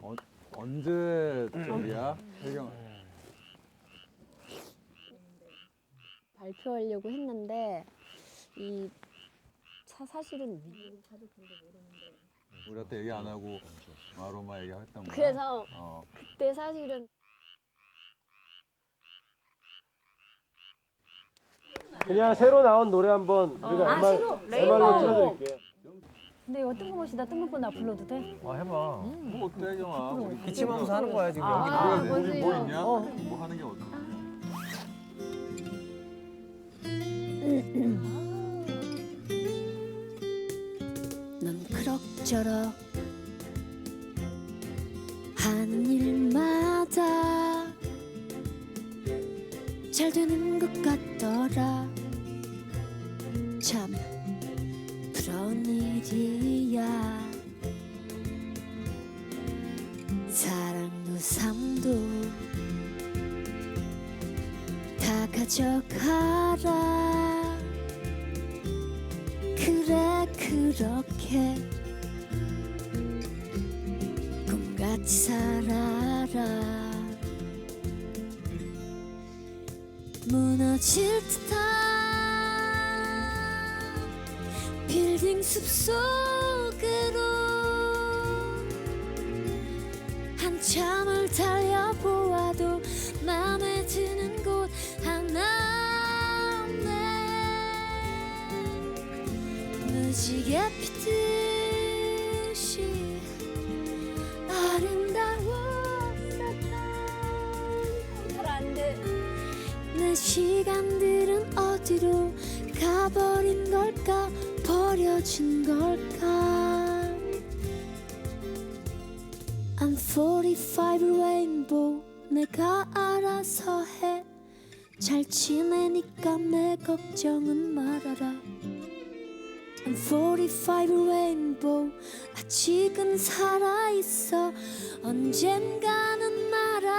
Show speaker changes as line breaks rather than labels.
어, 언제 저기야? 혜경
발표하려고 했는데 이 사, 사실은
우리한테 얘기 안 하고 마로마 얘기했던 거야.
그래서
어.
그때 사실은
그냥 새로 나온 노래 한번 우리가
아,
MR,
새로?
MR로
레인보우.
틀어드릴게요.
근데 이거 뜬금없이 나 뜬금없 나 불러도 돼?
아 해봐.
뭐 어때? 우리
기침하면서 하는 거야 지금.
아,
우리가 우리 뭐
뭔지요.
있냐?
어.
뭐 하는 게 어때?
넌 그럭저럭 하는 일마다 잘 되는 것 같더라 참 부러운 일이야. 사랑도 삶도 다 가져가라. 그래 그렇게 꿈같이 살아라. 무너질 듯한 숲속으로 한참을 달려보아도 마음에 드는 곳 하나 없네. 무지개 피듯이 아름다웠었던 내 시간들은 어디로 가버린 걸까 버려진 걸까? I'm 45 rainbow. 내가 알아서 해. 잘 지내니까 내 걱정은 말아라. I'm 45 rainbow. 아직은 살아있어. 언젠가는 날아